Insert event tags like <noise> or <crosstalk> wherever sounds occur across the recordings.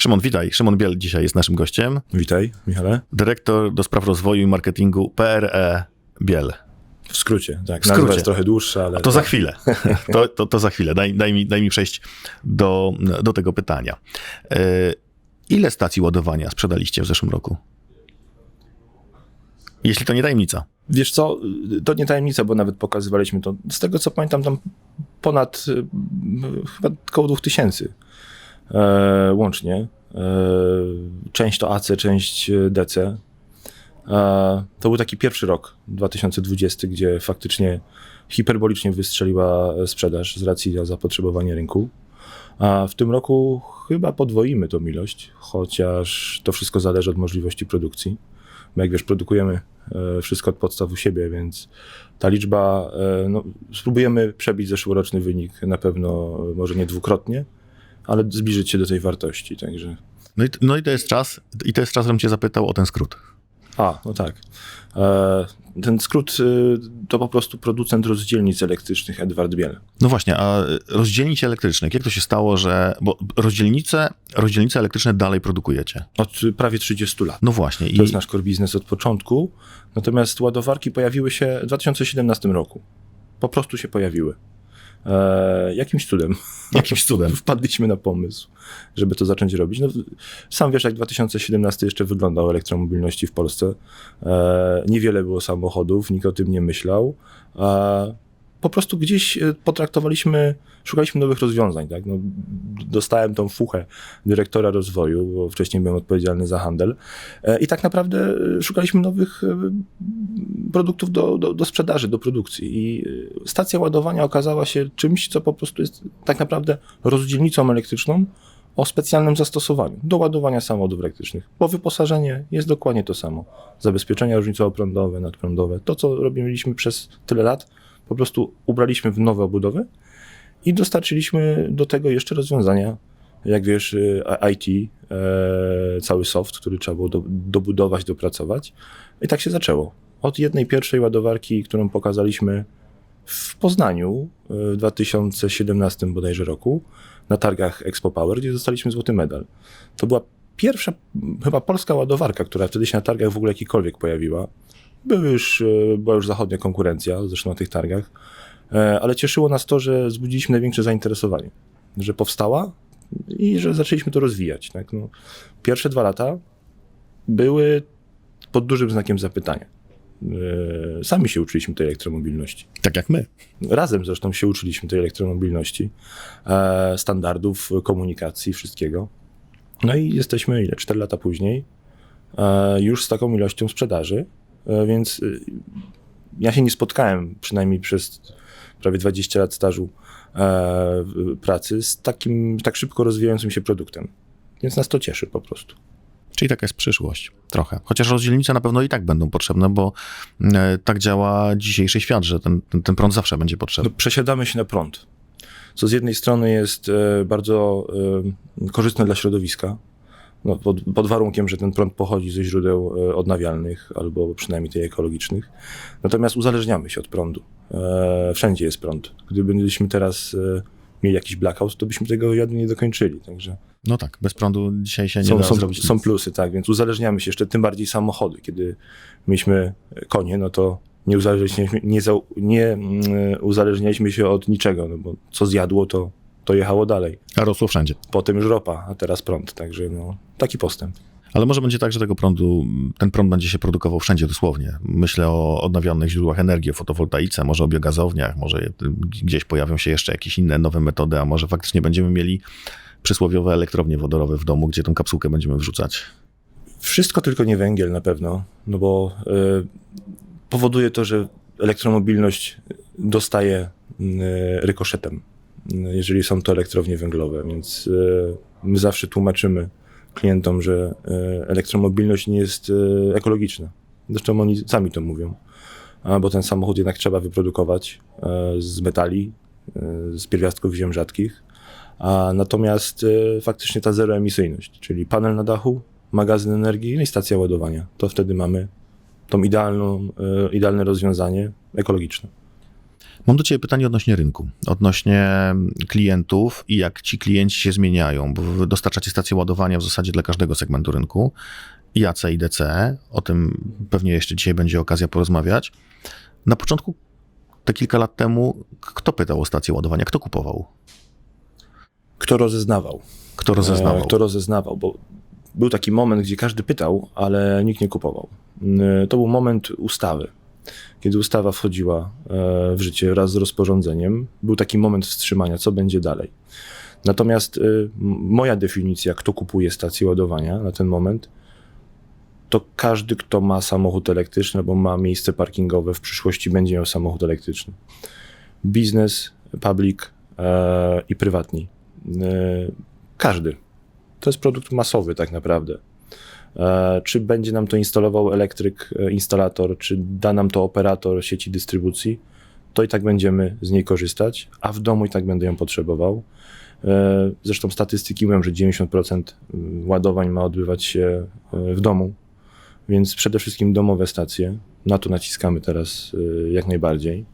Szymon, witaj. Szymon Biel dzisiaj jest naszym gościem. Witaj, Michale. Dyrektor do spraw rozwoju i marketingu PRE Biel. W skrócie, tak. W skrócie. Nazwa jest trochę dłuższa, ale... A to za chwilę. <laughs> To, to, to za chwilę. Daj, daj, mi, daj mi przejść do, do tego pytania. E, Ile stacji ładowania sprzedaliście w zeszłym roku? Jeśli to nie tajemnica. Wiesz co, to nie tajemnica, bo nawet pokazywaliśmy to. Z tego co pamiętam, tam ponad y, chyba około 2000 e, łącznie. E, część to AC, część DC. E, to był taki pierwszy rok, 2020, gdzie faktycznie hiperbolicznie wystrzeliła sprzedaż z racji zapotrzebowania rynku. A w tym roku chyba podwoimy tą ilość, chociaż to wszystko zależy od możliwości produkcji. Bo jak wiesz, produkujemy e, wszystko od podstaw u siebie, więc ta liczba, e, no, spróbujemy przebić zeszłoroczny wynik na pewno, e, może nie dwukrotnie, ale zbliżyć się do tej wartości, także... No i, no i to jest czas, i to jest czas, żebym cię zapytał o ten skrót. A, no tak. E, ten skrót y, to po prostu producent rozdzielnic elektrycznych Edward Biel. No właśnie, a rozdzielnice elektryczne, jak to się stało, że. Bo rozdzielnice, rozdzielnice elektryczne dalej produkujecie. Od prawie 30 lat. No właśnie. To jest nasz core biznes od początku. Natomiast ładowarki pojawiły się w 2017 roku. Po prostu się pojawiły. E, jakimś cudem. <laughs> Jakimś cudem. Wpadliśmy na pomysł, żeby to zacząć robić. No, sam wiesz, jak 2017 jeszcze wyglądał elektromobilności w Polsce. E, niewiele było samochodów, nikt o tym nie myślał. E, po prostu gdzieś e, potraktowaliśmy, szukaliśmy nowych rozwiązań. Tak? No, dostałem tą fuchę dyrektora rozwoju, bo wcześniej byłem odpowiedzialny za handel. E, I tak naprawdę e, szukaliśmy nowych produktów do, do, do, sprzedaży, do produkcji. I stacja ładowania okazała się czymś, co po prostu jest tak naprawdę rozdzielnicą elektryczną o specjalnym zastosowaniu do ładowania samochodów elektrycznych, bo wyposażenie jest dokładnie to samo. Zabezpieczenia różnicowo-prądowe, nadprądowe, to co robiliśmy przez tyle lat, po prostu ubraliśmy w nowe obudowy i dostarczyliśmy do tego jeszcze rozwiązania, jak wiesz, y, IT, e, cały soft, który trzeba było do, dobudować, dopracować. I tak się zaczęło. Od jednej pierwszej ładowarki, którą pokazaliśmy w Poznaniu y, w 2017 bodajże roku, na targach Expo Power, gdzie dostaliśmy złoty medal. To była pierwsza chyba polska ładowarka, która wtedy się na targach w ogóle jakikolwiek pojawiła. Był już, e, była już zachodnia konkurencja, zresztą na tych targach, e, ale cieszyło nas to, że wzbudziliśmy największe zainteresowanie, że powstała i że zaczęliśmy to rozwijać. Tak? No, pierwsze dwa lata były pod dużym znakiem zapytania. E, sami się uczyliśmy tej elektromobilności. Tak jak my. Razem zresztą się uczyliśmy tej elektromobilności, standardów komunikacji, wszystkiego. No i jesteśmy ile? Cztery lata później, już z taką ilością sprzedaży, E, więc e, ja się nie spotkałem, przynajmniej przez prawie 20 lat stażu e, pracy, z takim tak szybko rozwijającym się produktem. Więc nas to cieszy po prostu. Czyli taka jest przyszłość, trochę. Chociaż rozdzielnice na pewno i tak będą potrzebne, bo tak działa dzisiejszy świat, że ten, ten, ten prąd zawsze będzie potrzebny. No, przesiadamy się na prąd, co z jednej strony jest bardzo korzystne dla środowiska, no, pod, pod, warunkiem, że ten prąd pochodzi ze źródeł e, odnawialnych albo przynajmniej tych ekologicznych. Natomiast uzależniamy się od prądu. E, wszędzie jest prąd. Gdybyśmy teraz e, mieli jakiś blackout, to byśmy tego wywiadu nie dokończyli. Także no tak, bez prądu dzisiaj się nie są, da są, zrobić. Są plusy, tak, więc uzależniamy się jeszcze, tym bardziej samochody. Kiedy mieliśmy konie, no to nie uzależnialiśmy, nie, za, nie mm, uzależnialiśmy się od niczego, no bo co zjadło, to to jechało dalej. A rosło wszędzie. Potem już ropa, a teraz prąd, także no, taki postęp. Ale może będzie tak, że tego prądu, ten prąd będzie się produkował wszędzie dosłownie. Myślę o odnawialnych źródłach energii, o fotowoltaice, może o biogazowniach, może gdzieś pojawią się jeszcze jakieś inne nowe metody, a może faktycznie będziemy mieli przysłowiowe elektrownie wodorowe w domu, gdzie tą kapsułkę będziemy wrzucać. Wszystko tylko nie węgiel na pewno, no bo y, powoduje to, że elektromobilność dostaje y, rykoszetem jeżeli są to elektrownie węglowe. Więc e, my zawsze tłumaczymy klientom, że e, elektromobilność nie jest e, ekologiczna. Zresztą oni sami to mówią, bo ten samochód jednak trzeba wyprodukować z metali, z pierwiastków ziem rzadkich. A natomiast faktycznie ta zeroemisyjność, czyli panel na dachu, magazyn energii no i stacja ładowania, to wtedy mamy tą idealną, idealne rozwiązanie ekologiczne. Mam do Ciebie pytanie odnośnie rynku, odnośnie klientów i jak ci klienci się zmieniają, bo wy dostarczacie stacje ładowania w zasadzie dla każdego segmentu rynku, i AC i DC, o tym pewnie jeszcze dzisiaj będzie okazja porozmawiać. Na początku, te kilka lat temu, kto pytał o stację ładowania, kto kupował, Kto rozeznawał? kto rozeznawał? E, Kto rozeznawał, bo był taki moment, gdzie każdy pytał, ale nikt nie kupował. E, To był moment ustawy. Kiedy ustawa wchodziła e, w życie wraz z rozporządzeniem, był taki moment wstrzymania, co będzie dalej. Natomiast e, moja definicja, kto kupuje stację ładowania na ten moment, to każdy, kto ma samochód elektryczny albo ma miejsce parkingowe, w przyszłości będzie miał samochód elektryczny. Biznes, public e, i prywatni. Każdy. To jest produkt masowy tak naprawdę. E, Czy będzie nam to instalował elektryk, e, instalator, czy da nam to operator sieci dystrybucji, to i tak będziemy z niej korzystać, a w domu i tak będę ją potrzebował. E, Zresztą statystyki mówią, że 90% ładowań ma odbywać się w domu, więc przede wszystkim domowe stacje. Na to naciskamy teraz jak najbardziej.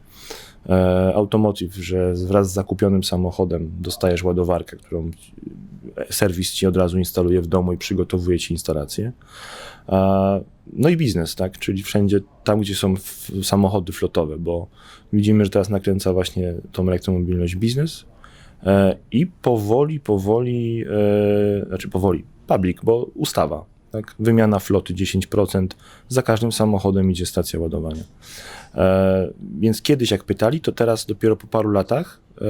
E, Automotive, że wraz z zakupionym samochodem dostajesz ładowarkę, którą serwis ci od razu instaluje w domu i przygotowuje ci instalację. A, No i biznes, tak? Czyli wszędzie tam, gdzie są samochody flotowe, bo widzimy, że teraz nakręca właśnie tą elektromobilność biznes e, i powoli, powoli, e, znaczy powoli, public, bo ustawa, tak? Wymiana floty 10%, za każdym samochodem idzie stacja ładowania. E, więc kiedyś jak pytali, to teraz dopiero po paru latach e,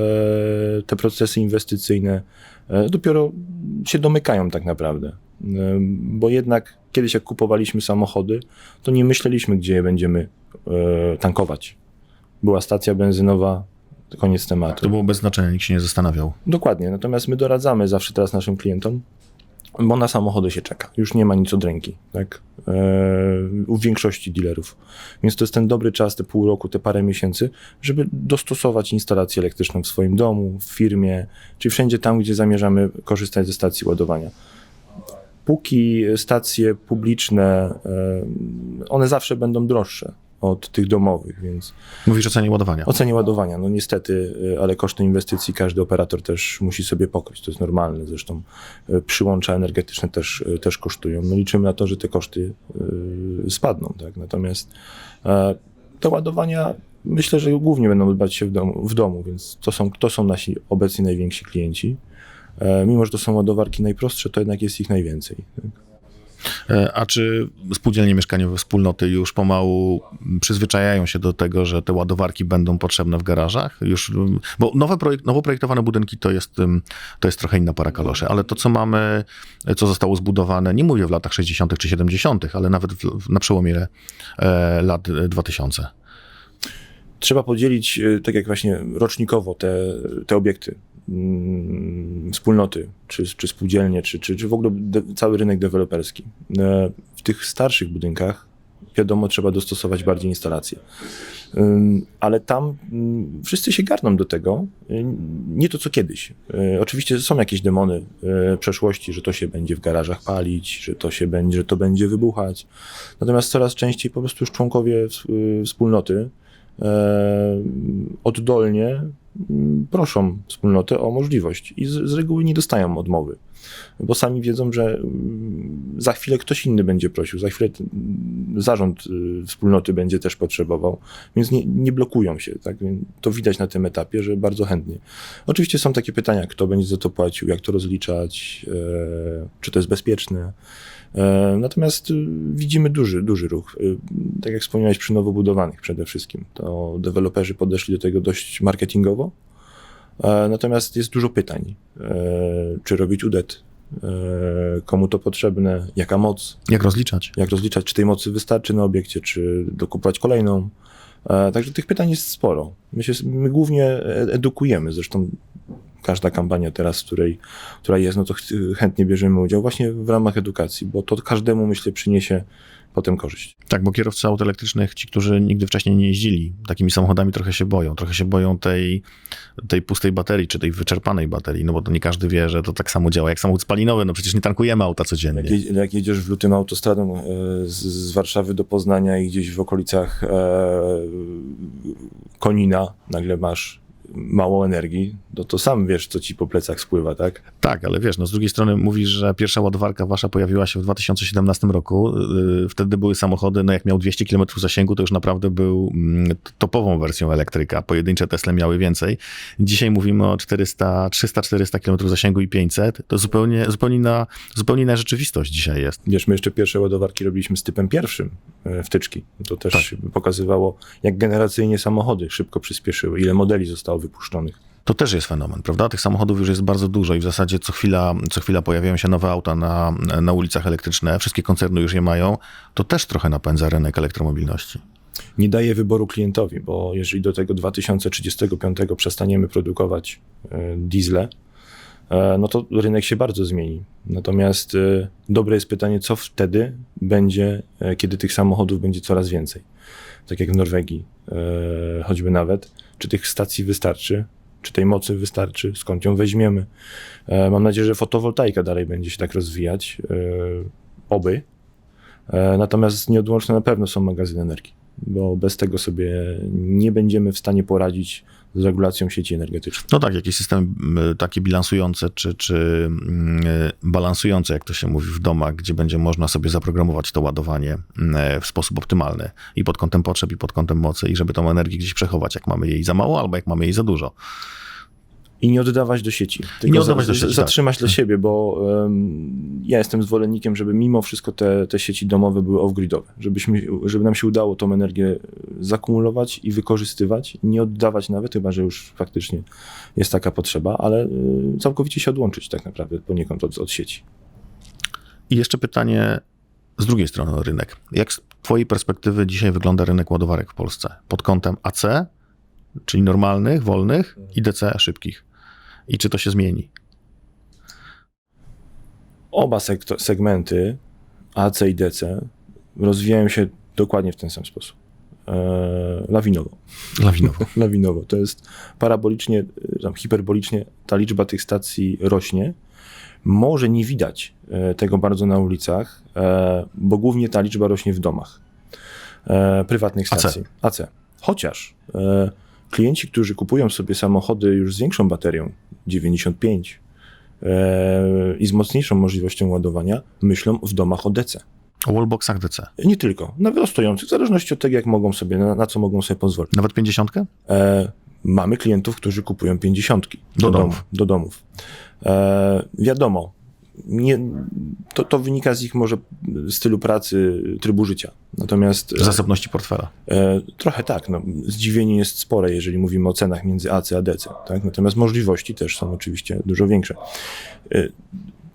te procesy inwestycyjne e, dopiero się domykają tak naprawdę. E, Bo jednak kiedyś jak kupowaliśmy samochody, to nie myśleliśmy, gdzie je będziemy e, tankować. Była stacja benzynowa, koniec tematu. To było bez znaczenia, nikt się nie zastanawiał. Dokładnie, natomiast my doradzamy zawsze teraz naszym klientom, bo na samochody się czeka. Już nie ma nic od ręki, tak? Eee, u większości dealerów. Więc to jest ten dobry czas, te pół roku, te parę miesięcy, żeby dostosować instalację elektryczną w swoim domu, w firmie, czy wszędzie tam, gdzie zamierzamy korzystać ze stacji ładowania. Póki stacje publiczne, e, one zawsze będą droższe od tych domowych, więc Mówisz o cenie ładowania. Ocenie ładowania, no niestety, y, ale koszty inwestycji każdy operator też musi sobie pokryć, to jest normalne, zresztą y, przyłącza energetyczne też, y, też kosztują. No liczymy na to, że te koszty spadną, tak? Natomiast e, te ładowania myślę, że głównie będą odbywać się w domu, w domu więc to są, to są nasi obecnie najwięksi klienci. E, Mimo, że to są ładowarki najprostsze, to jednak jest ich najwięcej. Tak? E, A czy spółdzielnie mieszkaniowe, wspólnoty już pomału przyzwyczajają się do tego, że te ładowarki będą potrzebne w garażach? Już, mm, bo nowe projekt, nowo projektowane budynki to jest, to jest trochę inna para kaloszy, ale to, co mamy, co zostało zbudowane, nie mówię w latach 60. czy 70., ale nawet w, na przełomie e, lat 2000. trzeba podzielić, tak jak właśnie rocznikowo, te, te obiekty, wspólnoty, czy, czy spółdzielnie, czy, czy, czy w ogóle cały rynek deweloperski. E, W tych starszych budynkach, wiadomo, trzeba dostosować bardziej instalacje. Ale tam mm, wszyscy się garną do tego, y, nie to co kiedyś. Y, Oczywiście są jakieś demony y, przeszłości, że to się będzie w garażach palić, że to się będzie, że to będzie wybuchać. Natomiast coraz częściej po prostu już członkowie ws- wspólnoty oddolnie mm, proszą wspólnotę o możliwość i z, z reguły nie dostają odmowy, bo sami wiedzą, że mm, za chwilę ktoś inny będzie prosił, za chwilę mm, zarząd y, wspólnoty będzie też potrzebował, więc nie, nie blokują się. Tak? To widać na tym etapie, że bardzo chętnie. Oczywiście są takie pytania, kto będzie za to płacił, jak to rozliczać, e, czy to jest bezpieczne. E, Natomiast y, widzimy duży, duży ruch. Y, Tak jak wspomniałeś, przy nowo budowanych przede wszystkim. To deweloperzy podeszli do tego dość marketingowo. E, Natomiast jest dużo pytań. E, Czy robić UDET? E, Komu to potrzebne? Jaka moc? Jak rozliczać? Jak rozliczać? Czy tej mocy wystarczy na obiekcie? Czy dokupować kolejną? Także tych pytań jest sporo. My, się, my głównie edukujemy. Zresztą każda kampania teraz, której, która jest, no to ch- chętnie bierzemy udział właśnie w ramach edukacji, bo to każdemu, myślę, przyniesie potem korzyść. Tak, bo kierowcy aut elektrycznych, ci, którzy nigdy wcześniej nie jeździli takimi samochodami, trochę się boją. Trochę się boją tej, tej pustej baterii, czy tej wyczerpanej baterii, no bo to nie każdy wie, że to tak samo działa jak samochód spalinowy, no przecież nie tankujemy auta codziennie. Jak, jak jedziesz w lutym autostradą e, z, z Warszawy do Poznania i gdzieś w okolicach e, Konina nagle masz mało energii, no to sam wiesz, co ci po plecach spływa, tak? Tak, ale wiesz, no z drugiej strony mówisz, że pierwsza ładowarka wasza pojawiła się w 2017 roku. Yy, Wtedy były samochody, no jak miał 200 km zasięgu, to już naprawdę był mm, topową wersją elektryka. Pojedyncze Tesla miały więcej. Dzisiaj mówimy o 400, 300-400 km zasięgu i 500. To zupełnie, zupełnie, inna, zupełnie inna rzeczywistość dzisiaj jest. Wiesz, my jeszcze pierwsze ładowarki robiliśmy z typem pierwszym e, wtyczki. To też pokazywało, jak generacyjnie samochody szybko przyspieszyły, ile modeli zostało wypuszczonych. To też jest fenomen, prawda? Tych samochodów już jest bardzo dużo i w zasadzie co chwila, co chwila pojawiają się nowe auta na, na ulicach elektryczne. Wszystkie koncerny już je mają. To też trochę napędza rynek elektromobilności. nie daje wyboru klientowi, bo jeżeli do tego 2035 przestaniemy produkować e, diesle, e, no to rynek się bardzo zmieni. Natomiast e, dobre jest pytanie, co wtedy będzie, kiedy tych samochodów będzie coraz więcej. Tak jak w Norwegii, choćby nawet, czy tych stacji wystarczy, czy tej mocy wystarczy, skąd ją weźmiemy. E, Mam nadzieję, że fotowoltaika dalej będzie się tak rozwijać, e, oby. E, Natomiast nieodłączne na pewno są magazyny energii, bo bez tego sobie nie będziemy w stanie poradzić z regulacją sieci energetycznej. No tak, jakieś systemy takie bilansujące, czy, czy balansujące, jak to się mówi w domach, gdzie będzie można sobie zaprogramować to ładowanie w sposób optymalny i pod kątem potrzeb, i pod kątem mocy, i żeby tą energię gdzieś przechować, jak mamy jej za mało, albo jak mamy jej za dużo. I nie oddawać do sieci. Tylko nie oddawać do sieci, tak. Zatrzymać dla siebie, bo em, ja jestem zwolennikiem, żeby mimo wszystko te, te sieci domowe były off-gridowe. Żebyśmy, żeby nam się udało tą energię zakumulować i wykorzystywać. Nie oddawać nawet, chyba że już faktycznie jest taka potrzeba, ale y, całkowicie się odłączyć tak naprawdę poniekąd od, od sieci. I jeszcze pytanie z drugiej strony rynek. Jak z twojej perspektywy dzisiaj wygląda rynek ładowarek w Polsce? Pod kątem AC, czyli normalnych, wolnych i DC szybkich. I czy to się zmieni? Oba sektor, segmenty AC i DC rozwijają się dokładnie w ten sam sposób. E, lawinowo. Lawinowo. <laughs> lawinowo. To jest parabolicznie, y, tam hiperbolicznie ta liczba tych stacji rośnie. Może nie widać e, tego bardzo na ulicach, e, bo głównie ta liczba rośnie w domach e, prywatnych AC. stacji. AC. Chociaż e, klienci, którzy kupują sobie samochody już z większą baterią, 95 e, i z mocniejszą możliwością ładowania, myślą w domach o DC. O wallboxach DC. Nie tylko, nawet stojących, w zależności od tego, jak mogą sobie, na, na co mogą sobie pozwolić. Nawet 50? E, mamy klientów, którzy kupują pięćdziesiątki Do domu- domów. Do domów. E, wiadomo, nie, to, to wynika z ich może stylu pracy, trybu życia. Natomiast e, Zasobności portfela. e, trochę tak, no, zdziwienie jest spore, jeżeli mówimy o cenach między AC a DC. Tak? Natomiast możliwości też są oczywiście dużo większe. E,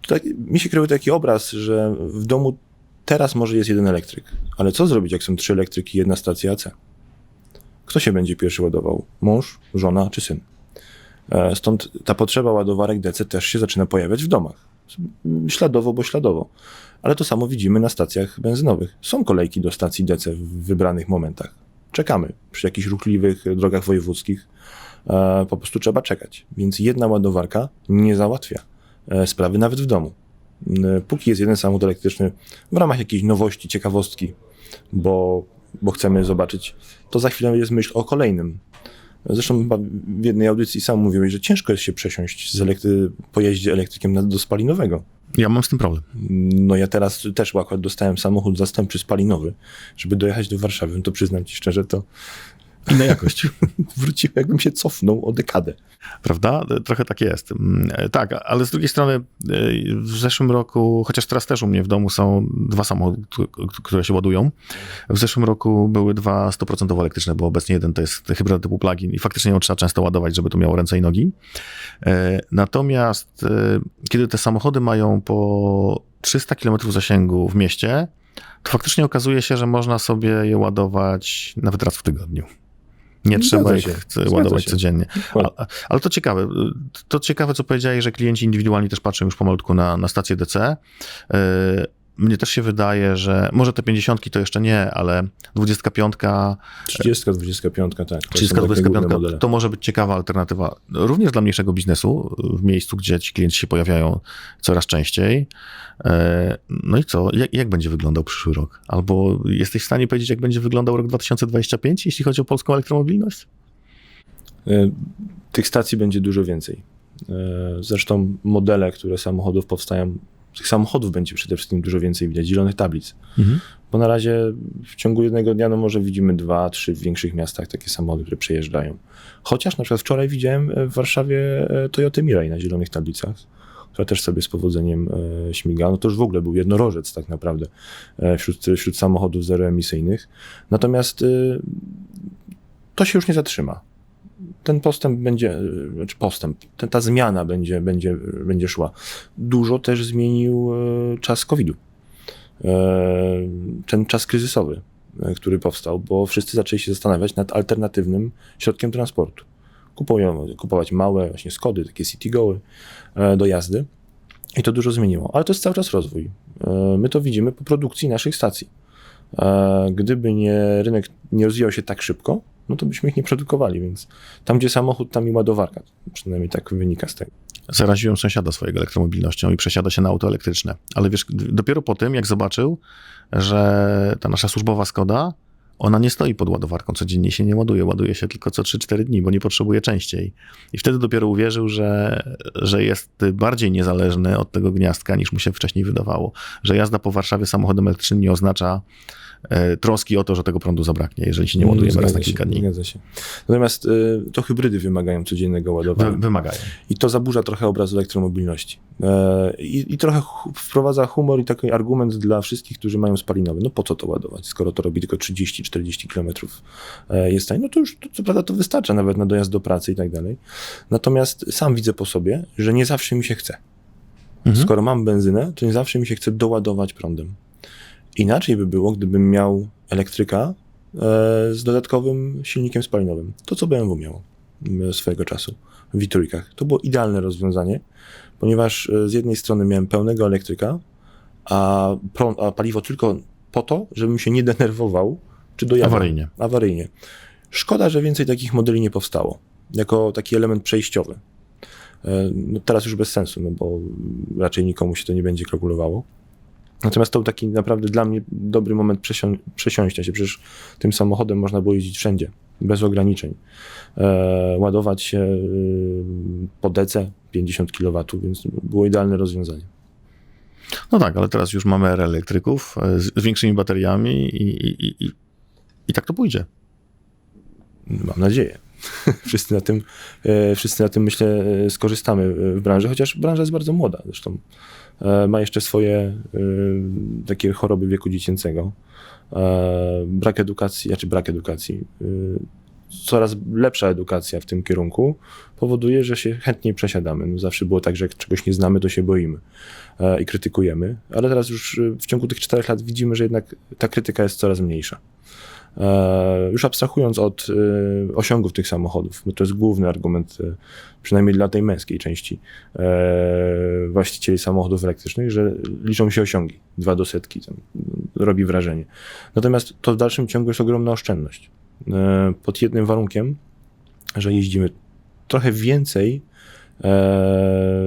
tak, mi się kreuje taki obraz, że w domu teraz może jest jeden elektryk, ale co zrobić, jak są trzy elektryki i jedna stacja AC? Kto się będzie pierwszy ładował? Mąż, żona czy syn? E, Stąd ta potrzeba ładowarek DC też się zaczyna pojawiać w domach. Śladowo, bo śladowo. Ale to samo widzimy na stacjach benzynowych. Są kolejki do stacji DC w wybranych momentach. Czekamy przy jakichś ruchliwych drogach wojewódzkich. E, po prostu trzeba czekać. Więc jedna ładowarka nie załatwia e, sprawy nawet w domu. E, Póki jest jeden samochód elektryczny, w ramach jakiejś nowości, ciekawostki, bo, bo chcemy zobaczyć, to za chwilę jest myśl o kolejnym. Zresztą w jednej audycji sam mówiłeś, że ciężko jest się przesiąść z elektry- po jeździe elektrykiem do spalinowego. Ja mam z tym problem. No ja teraz też akurat dostałem samochód zastępczy spalinowy, żeby dojechać do Warszawy. No to przyznam ci szczerze, to Inna jakość. <laughs> wróciłem, jakbym się cofnął o dekadę. Prawda? Trochę tak jest. Mm, Tak, ale z drugiej strony e, w zeszłym roku, chociaż teraz też u mnie w domu są dwa samochody, które się ładują. W zeszłym roku były dwa 100% elektryczne, bo obecnie jeden to jest hybryda typu plug-in i faktycznie ją trzeba często ładować, żeby to miało ręce i nogi. E, Natomiast e, kiedy te samochody mają po 300 km zasięgu w mieście, to faktycznie okazuje się, że można sobie je ładować nawet raz w tygodniu. Nie trzeba ich się. ładować się. codziennie. A- Ale to ciekawe. To ciekawe, co powiedziałeś, że klienci indywidualni też patrzą już pomalutku na, na stację DC. Yy, mnie też się wydaje, że może te 50 to jeszcze nie, ale 25, 30, 25, tak. to 30, są takie główne 25 modele. to może być ciekawa alternatywa również dla mniejszego biznesu, w miejscu, gdzie ci klienci się pojawiają coraz częściej. E, No i co? Jak, jak będzie wyglądał przyszły rok? Albo jesteś w stanie powiedzieć, jak będzie wyglądał rok 2025, jeśli chodzi o polską elektromobilność? E, Tych stacji będzie dużo więcej. E, Zresztą modele, które samochodów powstają, tych samochodów będzie przede wszystkim dużo więcej widać, zielonych tablic. Bo na razie w ciągu jednego dnia no może widzimy dwa, trzy w większych miastach takie samochody, które przejeżdżają. Chociaż na przykład wczoraj widziałem w Warszawie e, Toyota Mirai na zielonych tablicach, która też sobie z powodzeniem e, śmiga. No to już w ogóle był jednorożec tak naprawdę e, wśród, wśród samochodów zeroemisyjnych. Natomiast e, to się już nie zatrzyma. Ten postęp będzie, e, znaczy postęp, ten, ta zmiana będzie, będzie, będzie szła. Dużo też zmienił e, czas COVID-u e, ten czas kryzysowy, e, który powstał, bo wszyscy zaczęli się zastanawiać nad alternatywnym środkiem transportu. Kupują, kupować małe właśnie Skody, takie Citigoy e, do jazdy i to dużo zmieniło. Ale to jest cały czas rozwój. My to widzimy po produkcji naszych stacji. Gdyby nie rynek nie rozwijał się tak szybko, no to byśmy ich nie produkowali, więc tam, gdzie samochód, tam i ładowarka. Przynajmniej tak wynika z tego. Zaraziłem sąsiada swojego elektromobilnością i przesiada się na auto elektryczne. Ale wiesz, dopiero po tym, jak zobaczył, że ta nasza służbowa Skoda, ona nie stoi pod ładowarką, codziennie się nie ładuje, ładuje się tylko co 3-4 dni, bo nie potrzebuje częściej. I wtedy dopiero uwierzył, że, że jest bardziej niezależny od tego gniazdka, niż mu się wcześniej wydawało. Że jazda po Warszawie samochodem elektrycznym nie oznacza troski o to, że tego prądu zabraknie, jeżeli się nie ładujemy raz na się, kilka dni. Zgadza się. Natomiast y, to hybrydy wymagają codziennego ładowania. Wy, wymagają. I to zaburza trochę obraz elektromobilności. E, I, I trochę wprowadza humor i taki argument dla wszystkich, którzy mają spalinowy. No po co to ładować, skoro to robi tylko 30-40 km e, jest tań. No to już, to, co prawda to wystarcza nawet na dojazd do pracy i tak dalej. Natomiast sam widzę po sobie, że nie zawsze mi się chce. Mhm. Skoro mam benzynę, to nie zawsze mi się chce doładować prądem. Inaczej by było, gdybym miał elektryka e, z dodatkowym silnikiem spalinowym. To, co BMW miało swojego czasu w trójkach. To było idealne rozwiązanie, ponieważ e, z jednej strony miałem pełnego elektryka, a, a paliwo tylko po to, żebym się nie denerwował, czy dojadę. Awaryjnie. Awaryjnie. Szkoda, że więcej takich modeli nie powstało, jako taki element przejściowy. E, No teraz już bez sensu, no bo raczej nikomu się to nie będzie kalkulowało. Natomiast to był taki naprawdę dla mnie dobry moment przesią- przesiąścia się. Przecież tym samochodem można było jeździć wszędzie, bez ograniczeń. E, ładować się e, po DC 50 kW, więc było idealne rozwiązanie. No tak, ale teraz już mamy erę elektryków e, z, większymi bateriami i, i, i, i, tak to pójdzie. Mam nadzieję. <laughs> wszyscy, na tym, e, wszyscy na tym, myślę, skorzystamy w branży, chociaż branża jest bardzo młoda. Zresztą ma jeszcze swoje e, takie choroby wieku dziecięcego. E, Brak edukacji, znaczy brak edukacji. Coraz lepsza edukacja w tym kierunku powoduje, że się chętniej przesiadamy. No zawsze było tak, że jak czegoś nie znamy, to się boimy e, i krytykujemy, ale teraz już e, w ciągu tych czterech lat widzimy, że jednak ta krytyka jest coraz mniejsza. E, Już abstrahując od osiągów tych samochodów, bo to jest główny argument, przynajmniej dla tej męskiej części właścicieli samochodów elektrycznych, że liczą się osiągi. Dwa do setki robi wrażenie. Natomiast to w dalszym ciągu jest ogromna oszczędność. E, Pod jednym warunkiem, że jeździmy trochę więcej e,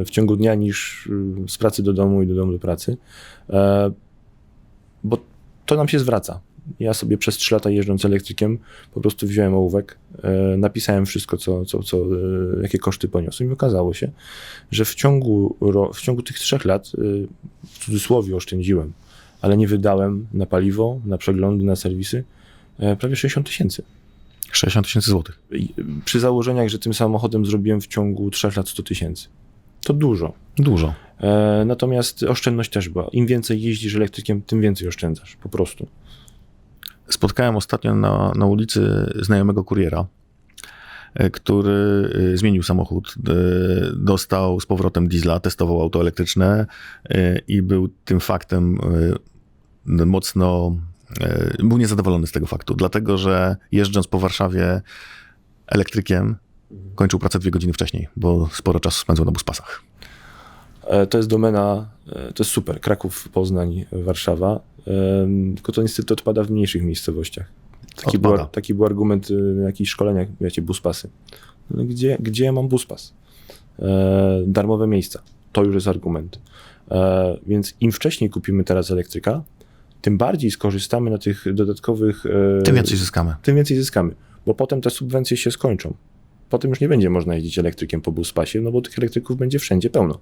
w ciągu dnia niż y, z pracy do domu i do domu do pracy, e, bo to nam się zwraca. Ja sobie przez 3 lata jeżdżąc elektrykiem po prostu wziąłem ołówek, e, napisałem wszystko, co, co, co, e, jakie koszty poniosłem i okazało się, że w ciągu, w ciągu tych trzech lat e, w cudzysłowie oszczędziłem, ale nie wydałem na paliwo, na przeglądy, na serwisy e, prawie 60 tysięcy. 60 tysięcy złotych. E, Przy założeniach, że tym samochodem zrobiłem w ciągu 3 lat 100 tysięcy. To dużo. Dużo. E, natomiast oszczędność też była. Im więcej jeździsz elektrykiem, tym więcej oszczędzasz. Po prostu. Spotkałem ostatnio na, na ulicy znajomego kuriera, e, który e, zmienił samochód, e, dostał z powrotem diesla, testował auto elektryczne e, i był tym faktem e, mocno, e, był niezadowolony z tego faktu, dlatego że jeżdżąc po Warszawie elektrykiem kończył pracę dwie godziny wcześniej, bo sporo czasu spędzał na buspasach. E, To jest domena, e, to jest super, Kraków, Poznań, Warszawa, tylko to niestety odpada w mniejszych miejscowościach. Taki, był, taki był argument na jakichś szkoleniach, wiecie, buspasy. No, gdzie, gdzie ja mam buspas? E, darmowe miejsca. To już jest argument. E, więc im wcześniej kupimy teraz elektryka, tym bardziej skorzystamy na tych dodatkowych... e, Tym więcej zyskamy. tym więcej zyskamy, bo potem te subwencje się skończą. Potem już nie będzie można jeździć elektrykiem po buspasie, no bo tych elektryków będzie wszędzie pełno.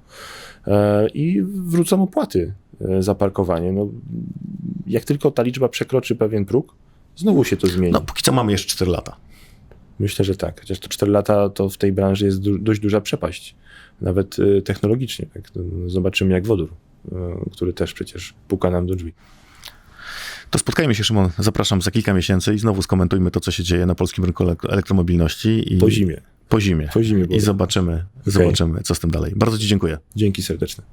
E, I wrócą opłaty e, za parkowanie. No, jak tylko ta liczba przekroczy pewien próg, znowu się to zmieni. No, póki co mamy jeszcze 4 lata. Myślę, że tak. Chociaż to 4 lata to w tej branży jest du- dość duża przepaść. Nawet technologicznie. Tak? Zobaczymy jak wodór, który też przecież puka nam do drzwi. To spotkajmy się, Szymon, zapraszam za kilka miesięcy i znowu skomentujmy to, co się dzieje na polskim rynku elek- elektromobilności. I Po zimie. Po zimie. Po zimie I zobaczymy, zobaczymy, co z tym dalej. Bardzo Ci dziękuję. Dzięki serdeczne.